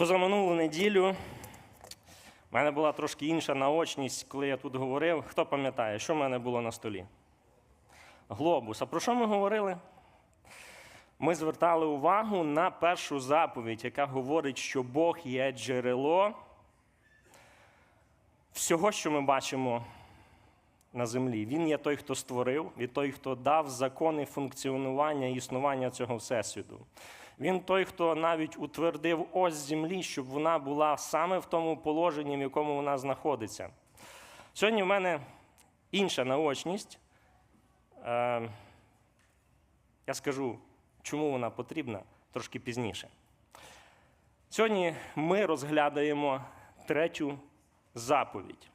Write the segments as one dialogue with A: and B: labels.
A: Позаминулу неділю в мене була трошки інша наочність, коли я тут говорив. Хто пам'ятає, що в мене було на столі? Глобус. А про що ми говорили? Ми звертали увагу на першу заповідь, яка говорить, що Бог є джерело всього, що ми бачимо на землі. Він є той, хто створив, і той, хто дав закони функціонування і існування цього всесвіту. Він той, хто навіть утвердив ось землі, щоб вона була саме в тому положенні, в якому вона знаходиться. Сьогодні в мене інша наочність. Е, я скажу, чому вона потрібна трошки пізніше. Сьогодні ми розглядаємо третю заповідь.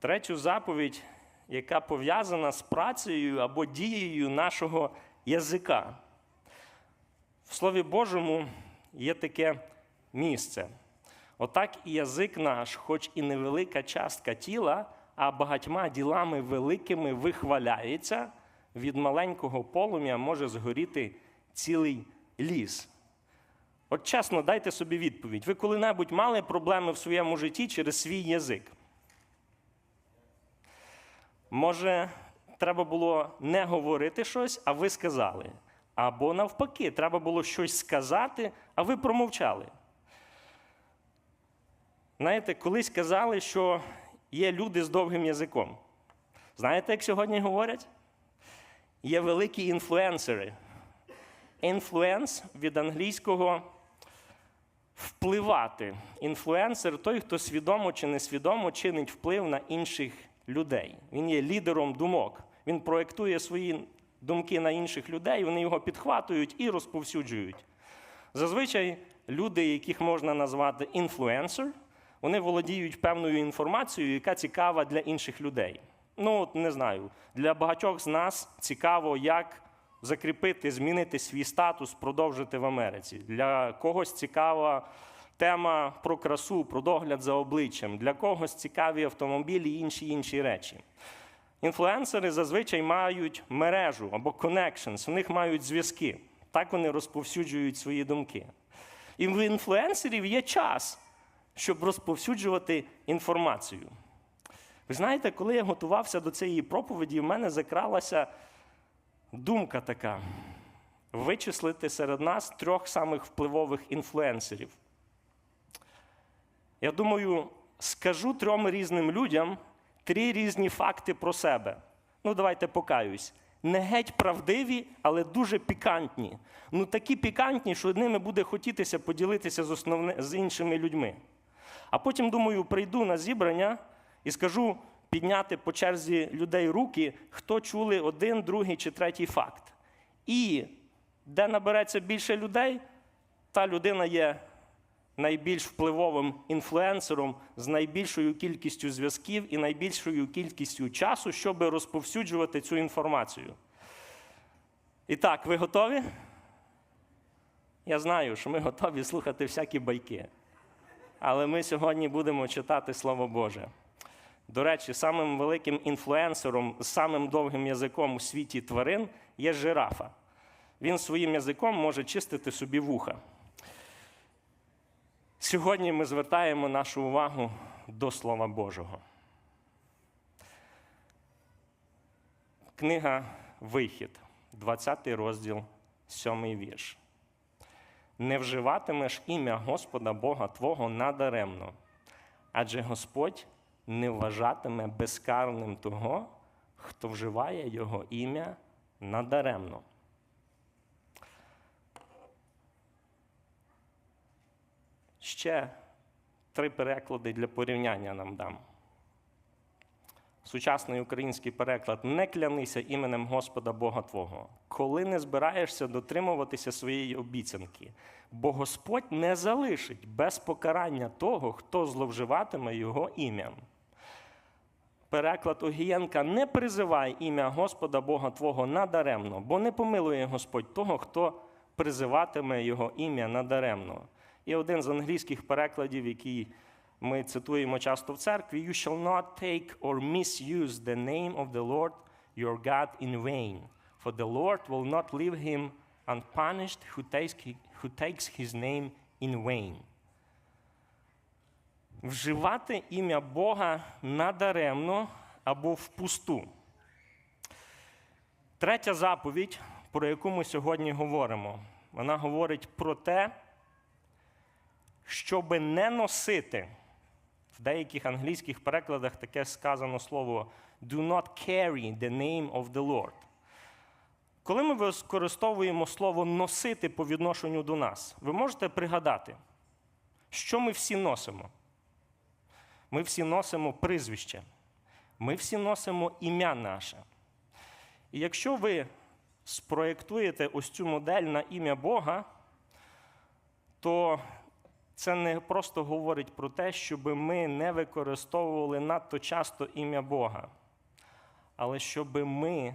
A: Третю заповідь, яка пов'язана з працею або дією нашого язика. Слові Божому є таке місце. Отак і язик наш, хоч і невелика частка тіла, а багатьма ділами великими вихваляється, від маленького полум'я може згоріти цілий ліс. От чесно, дайте собі відповідь. Ви коли-небудь мали проблеми в своєму житті через свій язик? Може, треба було не говорити щось, а ви сказали. Або навпаки, треба було щось сказати, а ви промовчали. Знаєте, колись казали, що є люди з довгим язиком. Знаєте, як сьогодні говорять? Є великі інфлюенсери. Інфлюенс від англійського впливати. Інфлюенсер той, хто свідомо чи несвідомо чинить вплив на інших людей. Він є лідером думок. Він проєктує свої думки на інших людей, вони його підхватують і розповсюджують. Зазвичай люди, яких можна назвати інфлюенсер, вони володіють певною інформацією, яка цікава для інших людей. Ну, не знаю, для багатьох з нас цікаво, як закріпити, змінити свій статус, продовжити в Америці. Для когось цікава тема про красу, про догляд за обличчям, для когось цікаві автомобілі і інші інші речі. Інфлюенсери зазвичай мають мережу або connections, у них мають зв'язки. Так вони розповсюджують свої думки. І в інфлюенсерів є час, щоб розповсюджувати інформацію. Ви знаєте, коли я готувався до цієї проповіді, в мене закралася думка така: вичислити серед нас трьох самих впливових інфлюенсерів. Я думаю, скажу трьом різним людям три різні факти про себе. Ну, давайте покаюсь. Не геть правдиві, але дуже пікантні. Ну такі пікантні, що ними буде хотітися поділитися з, основне, з іншими людьми. А потім, думаю, прийду на зібрання і скажу підняти по черзі людей руки, хто чули один, другий чи третій факт. І де набереться більше людей, та людина є найбільш впливовим інфлюенсером з найбільшою кількістю зв'язків і найбільшою кількістю часу, щоб розповсюджувати цю інформацію. І так, ви готові? Я знаю, що ми готові слухати всякі байки. Але ми сьогодні будемо читати Слово Боже. До речі, самим великим інфлюенсером з самим довгим язиком у світі тварин є жирафа. Він своїм язиком може чистити собі вуха. Сьогодні ми звертаємо нашу увагу до Слова Божого. Книга Вихід, 20 розділ, 7 вірш. Не вживатимеш ім'я Господа Бога Твого надаремно, адже Господь не вважатиме безкарним того, хто вживає Його ім'я надаремно. Ще три переклади для порівняння нам дам. Сучасний український переклад не клянися іменем Господа Бога Твого, коли не збираєшся дотримуватися своєї обіцянки, бо Господь не залишить без покарання того, хто зловживатиме Його ім'ям. Переклад Огієнка не призивай ім'я Господа Бога Твого надаремно, бо не помилує Господь того, хто призиватиме Його ім'я надаремно. І один з англійських перекладів, який ми цитуємо часто в церкві: You shall not take or misuse the name of the Lord your God in vain, for the Lord will not leave him unpunished who takes, who takes his name in vain. вживати ім'я Бога надаремно або впусту. Третя заповідь, про яку ми сьогодні говоримо, вона говорить про те, щоб не носити. В деяких англійських перекладах таке сказано слово do not carry the name of the Lord. Коли ми використовуємо слово носити по відношенню до нас, ви можете пригадати, що ми всі носимо? Ми всі носимо прізвище, ми всі носимо ім'я наше. І якщо ви спроєктуєте ось цю модель на ім'я Бога, то це не просто говорить про те, щоб ми не використовували надто часто ім'я Бога, але щоб ми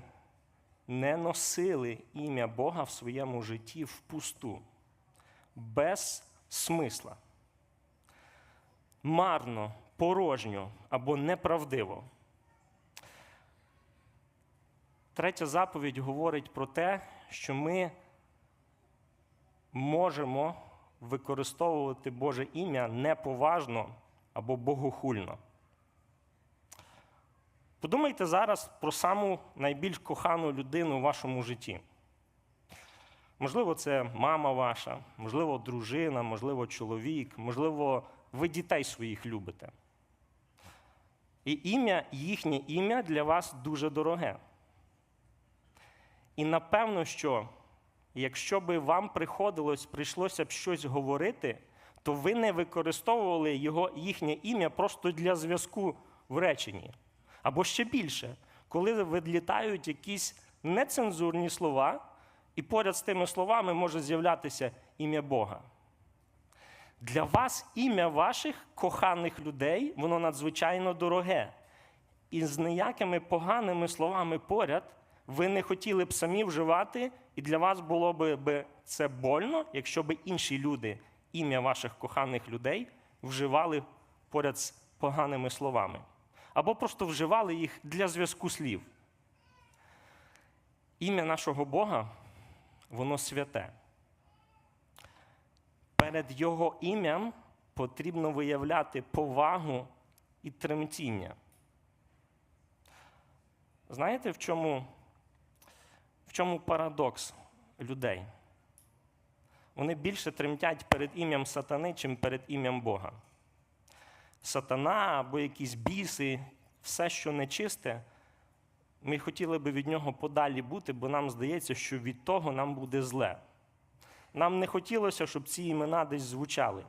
A: не носили ім'я Бога в своєму житті впусту, без смисла, марно, порожньо або неправдиво. Третя заповідь говорить про те, що ми можемо використовувати Боже ім'я неповажно або богохульно. Подумайте зараз про саму найбільш кохану людину в вашому житті. Можливо, це мама ваша, можливо, дружина, можливо, чоловік, можливо, ви дітей своїх любите. І ім'я, їхнє ім'я для вас дуже дороге. І напевно, що якщо би вам приходилось, прийшлося б щось говорити, то ви не використовували його, їхнє ім'я просто для зв'язку в реченні. Або ще більше, коли відлітають якісь нецензурні слова, і поряд з тими словами може з'являтися ім'я Бога. Для вас ім'я ваших коханих людей, воно надзвичайно дороге. І з ніякими поганими словами поряд ви не хотіли б самі вживати, і для вас було б це больно, якщо б інші люди ім'я ваших коханих людей вживали поряд з поганими словами. Або просто вживали їх для зв'язку слів. Ім'я нашого Бога, воно святе. Перед Його ім'ям потрібно виявляти повагу і тремтіння. Знаєте, в чому, в чому парадокс людей? Вони більше тремтять перед ім'ям сатани, чим перед ім'ям Бога. Сатана або якісь біси, все, що нечисте, ми хотіли би від нього подалі бути, бо нам здається, що від того нам буде зле. Нам не хотілося, щоб ці імена десь звучали.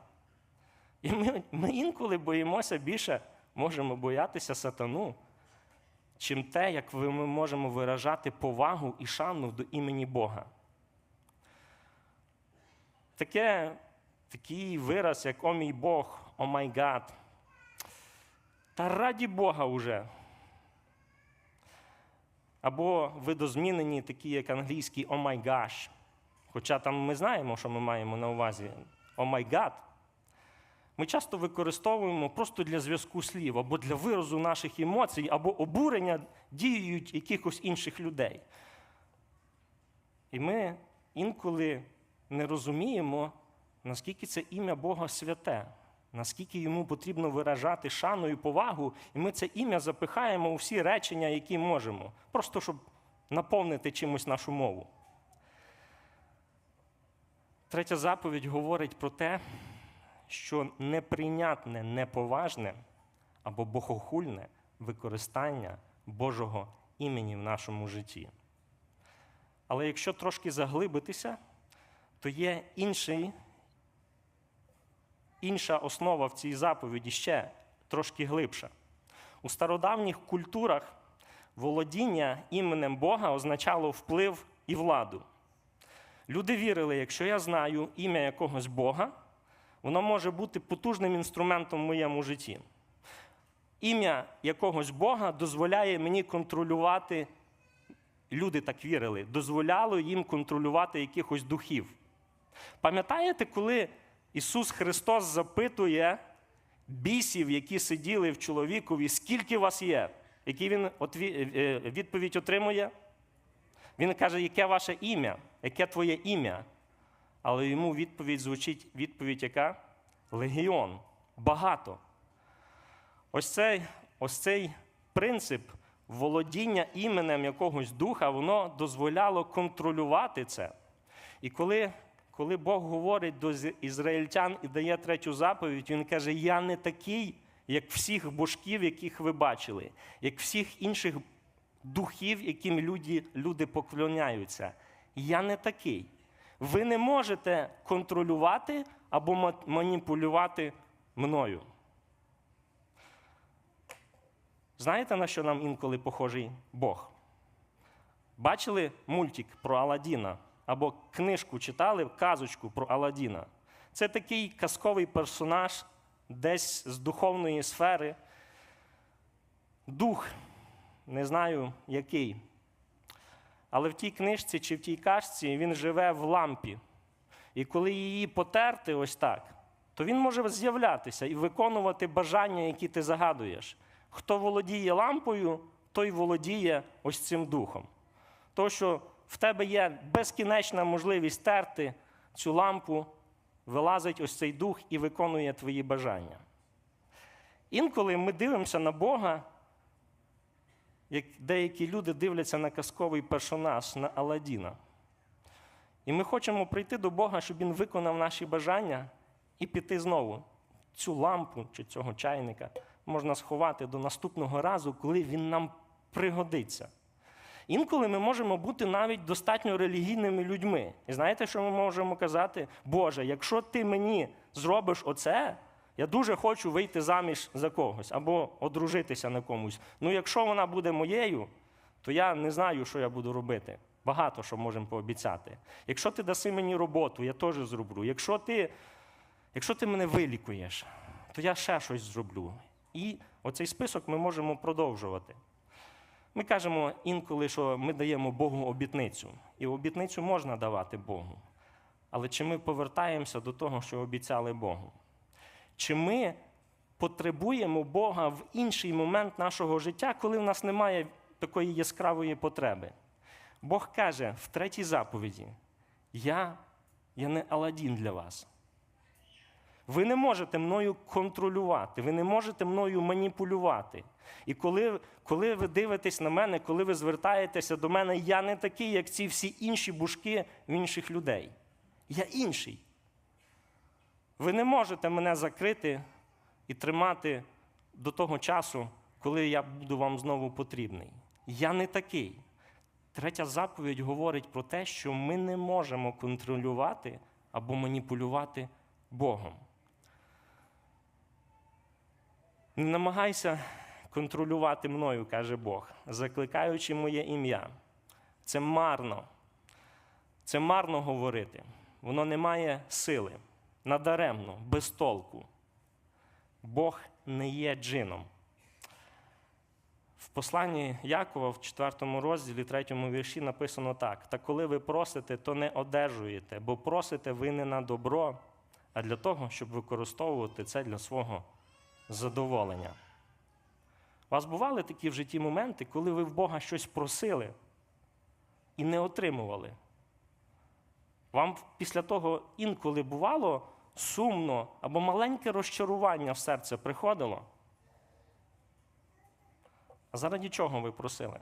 A: І ми, ми інколи боїмося більше, можемо боятися сатану, чим те, як ми можемо виражати повагу і шану до імені Бога. Таке, Такий вираз, як о мій Бог, о май гад. Та раді Бога уже. Або видозмінені такі, як англійський «О май гаш». Хоча там ми знаємо, що ми маємо на увазі «О май гад». Ми часто використовуємо просто для зв'язку слів, або для виразу наших емоцій, або обурення діють якихось інших людей. І ми інколи не розуміємо, наскільки це ім'я Бога святе наскільки йому потрібно виражати шану і повагу, і ми це ім'я запихаємо у всі речення, які можемо, просто щоб наповнити чимось нашу мову. Третя заповідь говорить про те, що неприйнятне, неповажне або богохульне використання Божого імені в нашому житті. Але якщо трошки заглибитися, то є інший інша основа в цій заповіді ще трошки глибша. У стародавніх культурах володіння іменем Бога означало вплив і владу. Люди вірили, якщо я знаю ім'я якогось Бога, воно може бути потужним інструментом в моєму житті. Ім'я якогось Бога дозволяє мені контролювати, люди так вірили, дозволяло їм контролювати якихось духів. Пам'ятаєте, коли Ісус Христос запитує бісів, які сиділи в чоловікові, скільки вас є? Який він е, відповідь отримує? Він каже, яке ваше ім'я, яке твоє ім'я? Але йому відповідь звучить відповідь яка? Легіон. Багато. ось цей, ось цей принцип володіння іменем якогось духа, воно дозволяло контролювати це. І коли, коли Бог говорить до ізраїльтян і дає третю заповідь, Він каже: Я не такий, як всіх божків, яких ви бачили, як всіх інших духів, яким люди, люди поклоняються. Я не такий. Ви не можете контролювати або маніпулювати мною. Знаєте, на що нам інколи похожий Бог? Бачили мультик про Аладдіна? Або книжку читали, казочку про Аладдіна? Це такий казковий персонаж десь з духовної сфери. Дух, не знаю який. Але в тій книжці чи в тій кашці він живе в лампі. І коли її потерти ось так, то він може з'являтися і виконувати бажання, які ти загадуєш. Хто володіє лампою, той володіє ось цим духом. То, що в тебе є безкінечна можливість терти цю лампу, вилазить ось цей дух і виконує твої бажання. Інколи ми дивимося на Бога, як деякі люди дивляться на казковий персонаж, на Аладдіна. І ми хочемо прийти до Бога, щоб Він виконав наші бажання і піти знову. Цю лампу чи цього чайника можна сховати до наступного разу, коли він нам пригодиться. Інколи ми можемо бути навіть достатньо релігійними людьми. І знаєте, що ми можемо казати? Боже, якщо ти мені зробиш оце, я дуже хочу вийти заміж за когось або одружитися на комусь. Ну, якщо вона буде моєю, то я не знаю, що я буду робити. Багато що можемо пообіцяти. Якщо ти даси мені роботу, я теж зроблю. Якщо ти, якщо ти мене вилікуєш, то я ще щось зроблю. І оцей список ми можемо продовжувати. Ми кажемо інколи, що ми даємо Богу обітницю. І обітницю можна давати Богу. Але чи ми повертаємося до того, що обіцяли Богу? Чи ми потребуємо Бога в інший момент нашого життя, коли в нас немає такої яскравої потреби? Бог каже в третій заповіді: Я, я не Аладдін для вас. Ви не можете мною контролювати, ви не можете мною маніпулювати. І коли, коли ви дивитесь на мене, коли ви звертаєтеся до мене, я не такий, як ці всі інші бушки в інших людей. Я інший. Ви не можете мене закрити і тримати до того часу, коли я буду вам знову потрібний. Я не такий. Третя заповідь говорить про те, що ми не можемо контролювати або маніпулювати Богом. Не намагайся контролювати мною, каже Бог, закликаючи моє ім'я. Це марно. Це марно говорити. Воно не має сили, надаремно, без толку. Бог не є джином. В посланні Якова в 4 розділі, 3 вірші написано так: Та коли ви просите, то не одержуєте, бо просите ви не на добро, а для того, щоб використовувати це для свого задоволення. У вас бували такі в житті моменти, коли ви в Бога щось просили і не отримували? Вам після того інколи бувало сумно або маленьке розчарування в серце приходило? А заради чого ви просили?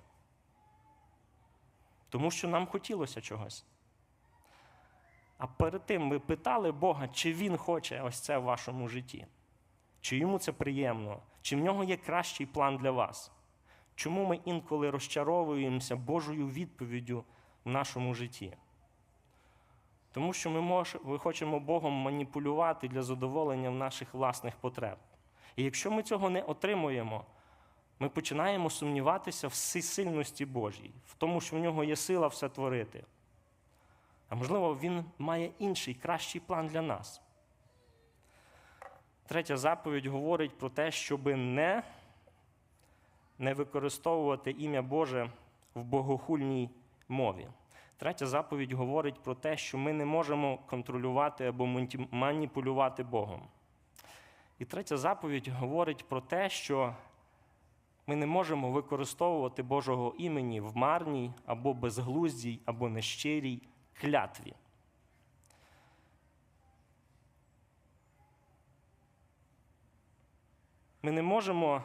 A: Тому що нам хотілося чогось. А перед тим ви питали Бога, чи Він хоче ось це в вашому житті, чи йому це приємно, чи в нього є кращий план для вас. Чому ми інколи розчаровуємося Божою відповіддю в нашому житті? Тому що ми, мож, ми хочемо Богом маніпулювати для задоволення наших власних потреб. І якщо ми цього не отримуємо, ми починаємо сумніватися в всесильності Божій, в тому, що в нього є сила все творити. А можливо, він має інший, кращий план для нас. Третя заповідь говорить про те, щоб не, не використовувати ім'я Боже в богохульній мові. Третя заповідь говорить про те, що ми не можемо контролювати або маніпулювати Богом. І третя заповідь говорить про те, що ми не можемо використовувати Божого імені в марній або безглуздій, або нещирій клятві. Ми не можемо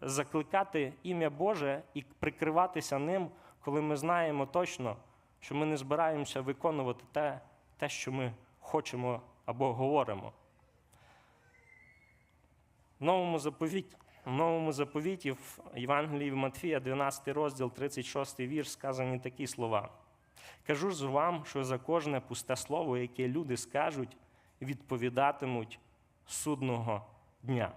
A: закликати ім'я Боже і прикриватися ним, коли ми знаємо точно, що ми не збираємося виконувати те, те що ми хочемо або говоримо. В новому заповіті, в новому заповіті в Євангелії в Матфія, 12 розділ, 36 вірш, сказані такі слова. Кажу ж вам, що за кожне пусте слово, яке люди скажуть, відповідатимуть судного дня.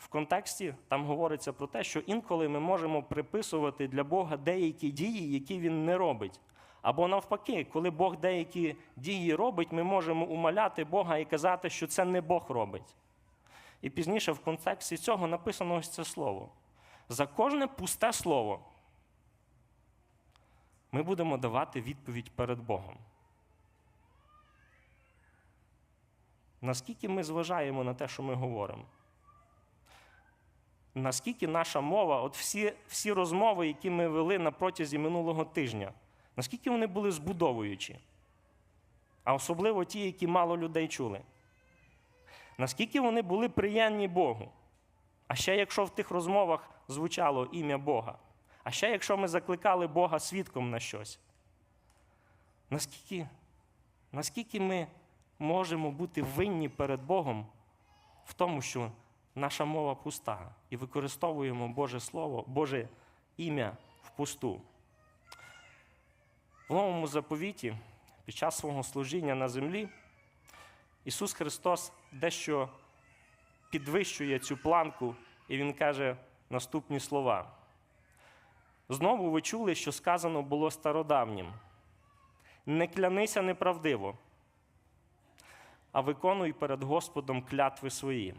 A: В контексті там говориться про те, що інколи ми можемо приписувати для Бога деякі дії, які він не робить. Або навпаки, коли Бог деякі дії робить, ми можемо умоляти Бога і казати, що це не Бог робить. І пізніше в контексті цього написано ось це слово. За кожне пусте слово ми будемо давати відповідь перед Богом. Наскільки ми зважаємо на те, що ми говоримо? Наскільки наша мова, от всі, всі розмови, які ми вели на протязі минулого тижня, наскільки вони були збудовуючі? А особливо ті, які мало людей чули. Наскільки вони були приємні Богу? А ще якщо в тих розмовах звучало ім'я Бога, а ще якщо ми закликали Бога свідком на щось, наскільки, наскільки ми можемо бути винні перед Богом в тому, що наша мова пуста і використовуємо Боже Слово, Боже ім'я впусту? В новому заповіті під час свого служіння на землі Ісус Христос дещо підвищує цю планку, і Він каже наступні слова. Знову ви чули, що сказано було стародавнім. Не клянися неправдиво, а виконуй перед Господом клятви свої.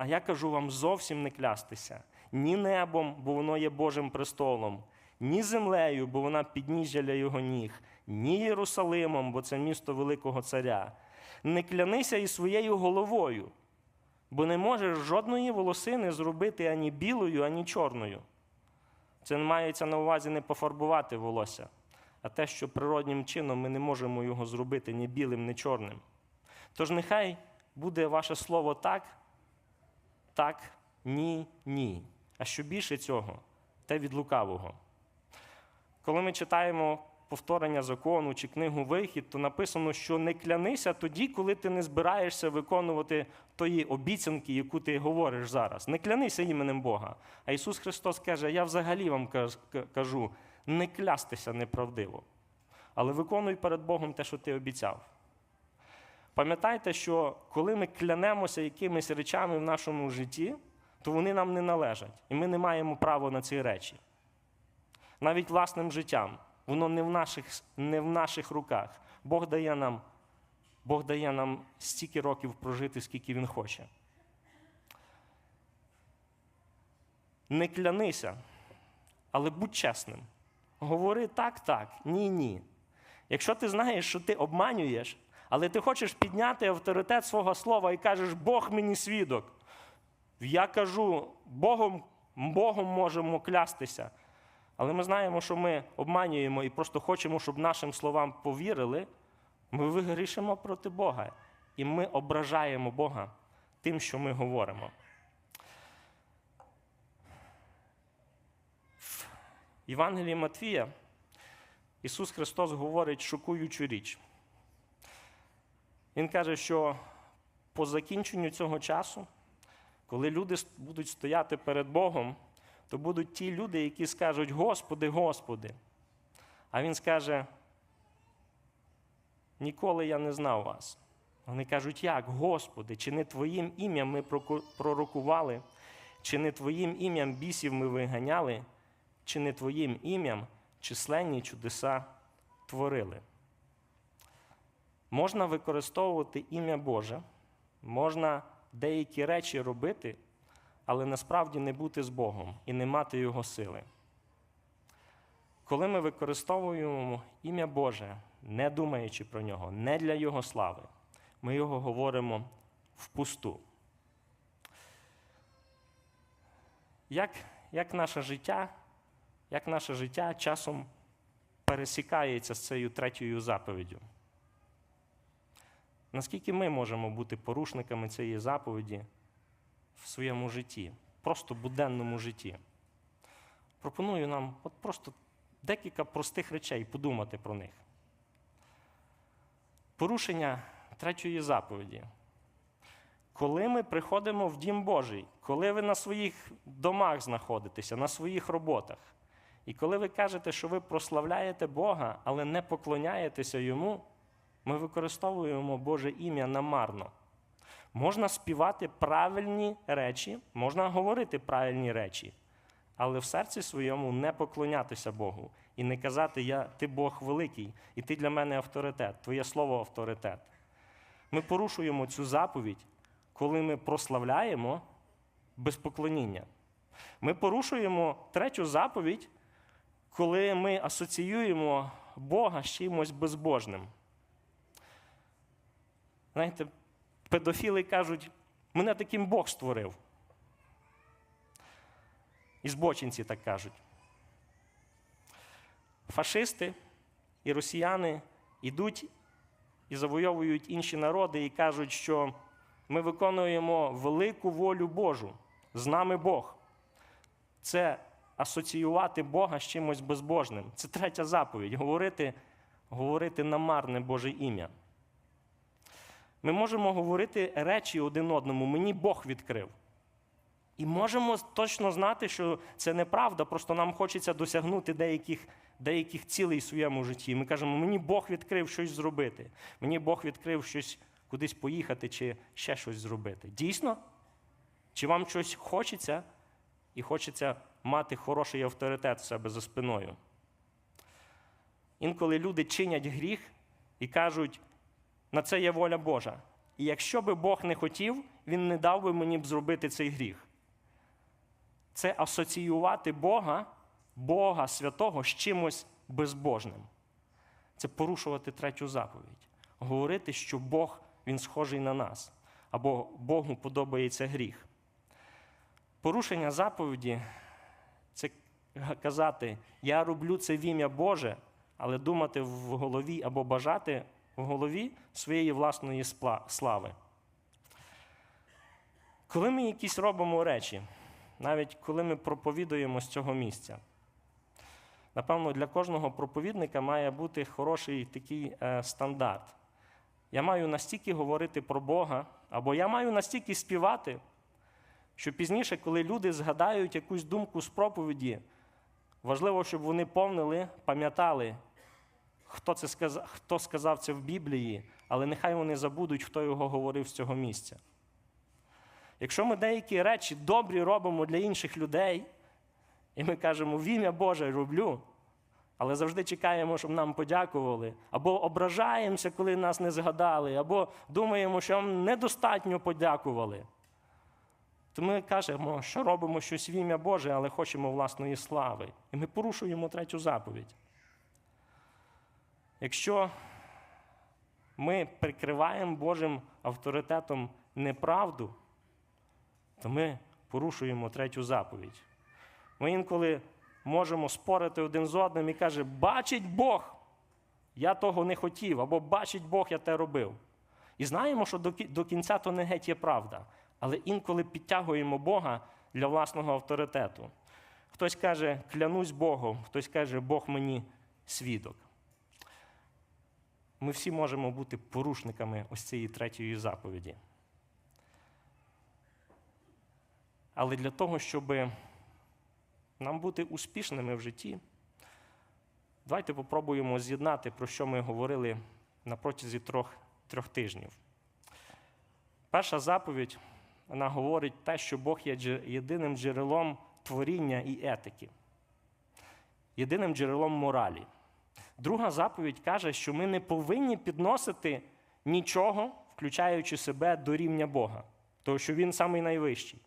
A: А я кажу вам зовсім не клястися ні небом, бо воно є Божим престолом, ні землею, бо вона підніжжя для його ніг, ні Єрусалимом, бо це місто Великого Царя. Не клянися і своєю головою, бо не можеш жодної волосини зробити ані білою, ані чорною. Це мається на увазі не пофарбувати волосся, а те, що природнім чином ми не можемо його зробити ні білим, ні чорним. Тож нехай буде ваше слово так, так, ні, ні. А що більше цього, те від лукавого. Коли ми читаємо повторення закону чи книгу Вихід, то написано, що не клянися тоді, коли ти не збираєшся виконувати тої обіцянки, яку ти говориш зараз. Не клянися іменем Бога. А Ісус Христос каже: Я взагалі вам кажу, не клястися неправдиво, але виконуй перед Богом те, що ти обіцяв. Пам'ятайте, що коли ми клянемося якимись речами в нашому житті, то вони нам не належать, і ми не маємо права на ці речі. Навіть власним життям. Воно не в наших не в наших руках. Бог дає нам Бог дає нам стільки років прожити, скільки Він хоче. Не клянися, але будь чесним. Говори так, так, ні, ні. Якщо ти знаєш, що ти обманюєш, але ти хочеш підняти авторитет свого слова і кажеш, Бог мені свідок. Я кажу, Богом, Богом можемо клястися. Але ми знаємо, що ми обманюємо і просто хочемо, щоб нашим словам повірили, ми вигрішимо проти Бога. І ми ображаємо Бога тим, що ми говоримо. В Євангелії Матвія Ісус Христос говорить шокуючу річ. Він каже, що по закінченню цього часу, коли люди будуть стояти перед Богом, то будуть ті люди, які скажуть, Господи, Господи. А Він скаже, ніколи я не знав вас. Вони кажуть, як, Господи, чи не Твоїм ім'ям ми пророкували, чи не Твоїм ім'ям бісів ми виганяли, чи не Твоїм ім'ям численні чудеса творили. Можна використовувати ім'я Боже, можна деякі речі робити але насправді не бути з Богом і не мати Його сили. Коли ми використовуємо ім'я Боже, не думаючи про нього, не для Його слави, ми його говоримо впусту. Як, як наше життя, як наше життя часом пересікається з цією третьою заповіддю? Наскільки ми можемо бути порушниками цієї заповіді в своєму житті, просто буденному житті? Пропоную нам от просто декілька простих речей подумати про них. Порушення третьої заповіді. Коли ми приходимо в Дім Божий, коли ви на своїх домах знаходитеся, на своїх роботах, і коли ви кажете, що ви прославляєте Бога, але не поклоняєтеся Йому, ми використовуємо Боже ім'я намарно. Можна співати правильні речі, можна говорити правильні речі, але в серці своєму не поклонятися Богу і не казати, я, ти Бог великий, і ти для мене авторитет, твоє слово авторитет. Ми порушуємо цю заповідь, коли ми прославляємо без поклоніння. Ми порушуємо третю заповідь, коли ми асоціюємо Бога з чимось безбожним. Знаєте, педофіли кажуть, мене таким Бог створив. І збочинці так кажуть. Фашисти і росіяни йдуть і завойовують інші народи і кажуть, що ми виконуємо велику волю Божу, з нами Бог. Це асоціювати Бога з чимось безбожним. Це третя заповідь говорити, говорити намарне Боже ім'я. Ми можемо говорити речі один одному, мені Бог відкрив. І можемо точно знати, що це неправда, просто нам хочеться досягнути деяких, деяких цілей в своєму житті. Ми кажемо, мені Бог відкрив щось зробити, мені Бог відкрив щось кудись поїхати чи ще щось зробити. Дійсно? Чи вам щось хочеться і хочеться мати хороший авторитет в себе за спиною? Інколи люди чинять гріх і кажуть, на це є воля Божа. І якщо би Бог не хотів, Він не дав би мені б зробити цей гріх. Це асоціювати Бога, Бога святого з чимось безбожним. Це порушувати третю заповідь. Говорити, що Бог Він схожий на нас, або Богу подобається гріх. Порушення заповіді це казати, я роблю це в ім'я Боже, але думати в голові або бажати в голові своєї власної слави. Коли ми якісь робимо речі, навіть коли ми проповідуємо з цього місця, напевно, для кожного проповідника має бути хороший такий е, стандарт. Я маю настільки говорити про Бога, або я маю настільки співати, що пізніше, коли люди згадають якусь думку з проповіді, важливо, щоб вони помнили, пам'ятали, хто це сказав, хто сказав це в Біблії, але нехай вони забудуть, хто його говорив з цього місця. Якщо ми деякі речі добрі робимо для інших людей, і ми кажемо, в ім'я Боже роблю, але завжди чекаємо, щоб нам подякували, або ображаємося, коли нас не згадали, або думаємо, що нам недостатньо подякували, то ми кажемо, що робимо щось в ім'я Боже, але хочемо власної слави. І ми порушуємо третю заповідь. Якщо ми прикриваємо Божим авторитетом неправду, то ми порушуємо третю заповідь. Ми інколи можемо спорити один з одним і каже, бачить Бог, я того не хотів, або бачить Бог, я те робив. І знаємо, що до кінця то не геть є правда, але інколи підтягуємо Бога для власного авторитету. Хтось каже, клянусь Богом, хтось каже, Бог мені свідок. Ми всі можемо бути порушниками ось цієї третьої заповіді. Але для того, щоб нам бути успішними в житті, давайте попробуємо з'єднати, про що ми говорили на протязі трьох, трьох тижнів. Перша заповідь вона говорить те, що Бог є єдиним джерелом творіння і етики, єдиним джерелом моралі. Друга заповідь каже, що ми не повинні підносити нічого, включаючи себе до рівня Бога, тому що Він самий найвищий.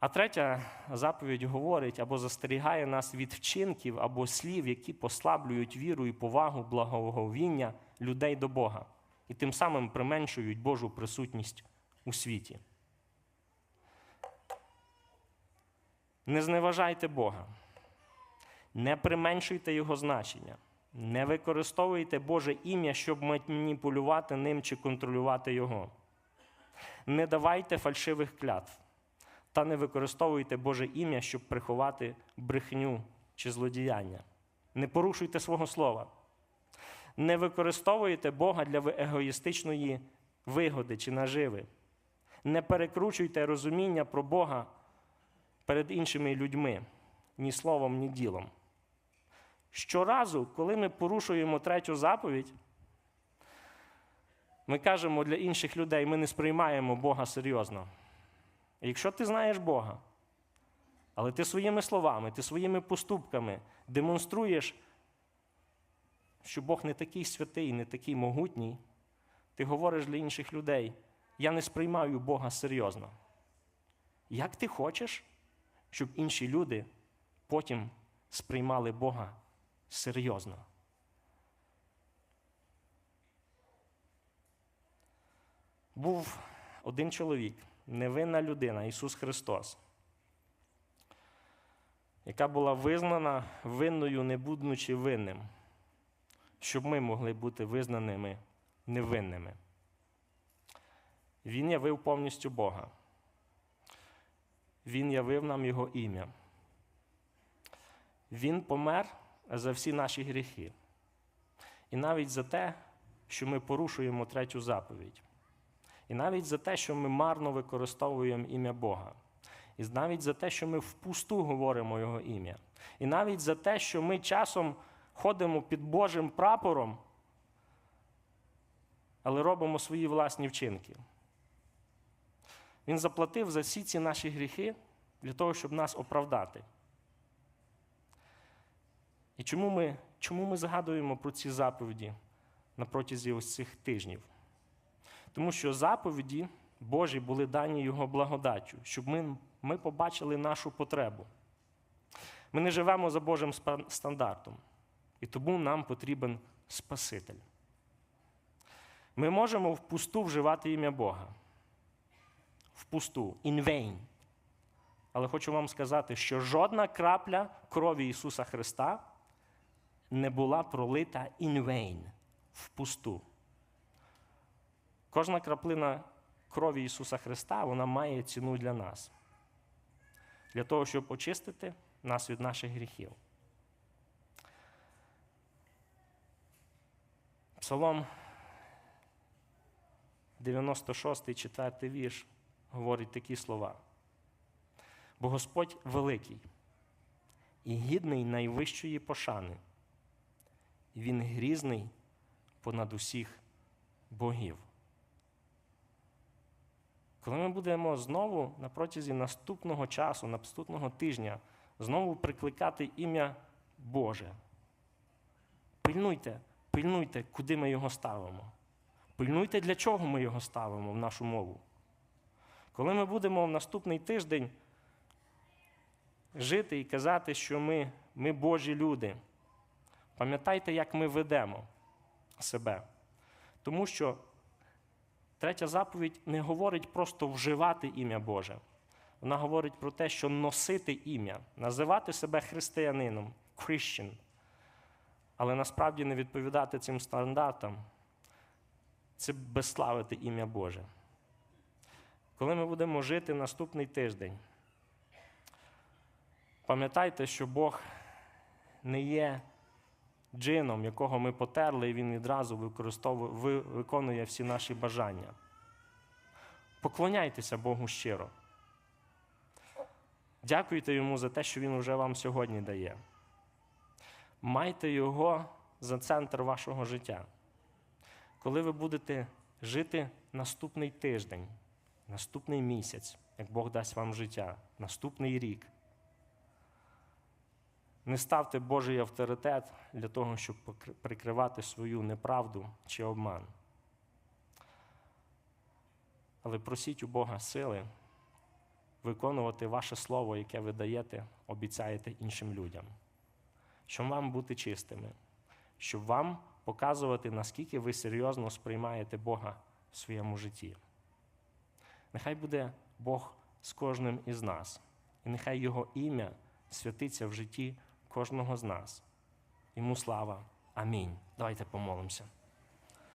A: А третя заповідь говорить або застерігає нас від вчинків або слів, які послаблюють віру і повагу, благоговіння людей до Бога, і тим самим применшують Божу присутність у світі. Не зневажайте Бога, не применшуйте Його значення, Не використовуйте Боже ім'я, щоб маніпулювати ним чи контролювати його. Не давайте фальшивих клятв та не використовуйте Боже ім'я, щоб приховати брехню чи злодіяння. Не порушуйте свого слова. Не використовуйте Бога для егоїстичної вигоди чи наживи. Не перекручуйте розуміння про Бога перед іншими людьми ні словом, ні ділом. Щоразу, коли ми порушуємо третю заповідь, ми кажемо для інших людей, ми не сприймаємо Бога серйозно. Якщо ти знаєш Бога, але ти своїми словами, ти своїми поступками демонструєш, що Бог не такий святий, не такий могутній, ти говориш для інших людей, я не сприймаю Бога серйозно. Як ти хочеш, щоб інші люди потім сприймали Бога серйозно? Був один чоловік, невинна людина, Ісус Христос, яка була визнана винною, не будучи винним, щоб ми могли бути визнаними невинними. Він явив повністю Бога. Він явив нам Його ім'я. Він помер за всі наші гріхи. І навіть за те, що ми порушуємо третю заповідь. І навіть за те, що ми марно використовуємо ім'я Бога. І навіть за те, що ми впусту говоримо Його ім'я. І навіть за те, що ми часом ходимо під Божим прапором, але робимо свої власні вчинки. Він заплатив за всі ці наші гріхи для того, щоб нас оправдати. І чому ми, чому ми згадуємо про ці заповіді на протязі ось цих тижнів? Тому що заповіді Божі були дані Його благодаттю, щоб ми, ми побачили нашу потребу. Ми не живемо за Божим стандартом, і тому нам потрібен Спаситель. Ми можемо впусту вживати ім'я Бога. Впусту, in vain. Але хочу вам сказати, що жодна крапля крові Ісуса Христа не була пролита in vain, впусту. Кожна краплина крові Ісуса Христа вона має ціну для нас. Для того, щоб очистити нас від наших гріхів. Псалом 96, 4 вірш говорить такі слова. Бо Господь великий і гідний найвищої пошани. Він грізний понад усіх богів. Коли ми будемо знову на протязі наступного часу, наступного тижня, знову прикликати ім'я Боже, пильнуйте, пильнуйте, куди ми його ставимо. Пильнуйте, для чого ми його ставимо в нашу мову. Коли ми будемо в наступний тиждень жити і казати, що ми, ми Божі люди, пам'ятайте, як ми ведемо себе. Тому що третя заповідь не говорить просто вживати ім'я Боже. Вона говорить про те, що носити ім'я, називати себе християнином, Christian, але насправді не відповідати цим стандартам це безславити ім'я Боже. Коли ми будемо жити наступний тиждень, пам'ятайте, що Бог не є джином, якого ми потерли, і він відразу використовує, виконує всі наші бажання. Поклоняйтеся Богу щиро. Дякуйте йому за те, що він вже вам сьогодні дає. Майте його за центр вашого життя. Коли ви будете жити наступний тиждень, наступний місяць, як Бог дасть вам життя, наступний рік. Не ставте Божий авторитет для того, щоб прикривати свою неправду чи обман. Але просіть у Бога сили виконувати ваше слово, яке ви даєте, обіцяєте іншим людям, щоб вам бути чистими, щоб вам показувати, наскільки ви серйозно сприймаєте Бога в своєму житті. Нехай буде Бог з кожним із нас, і нехай Його ім'я святиться в житті кожного з нас. Йому слава. Амінь. Давайте помолимося.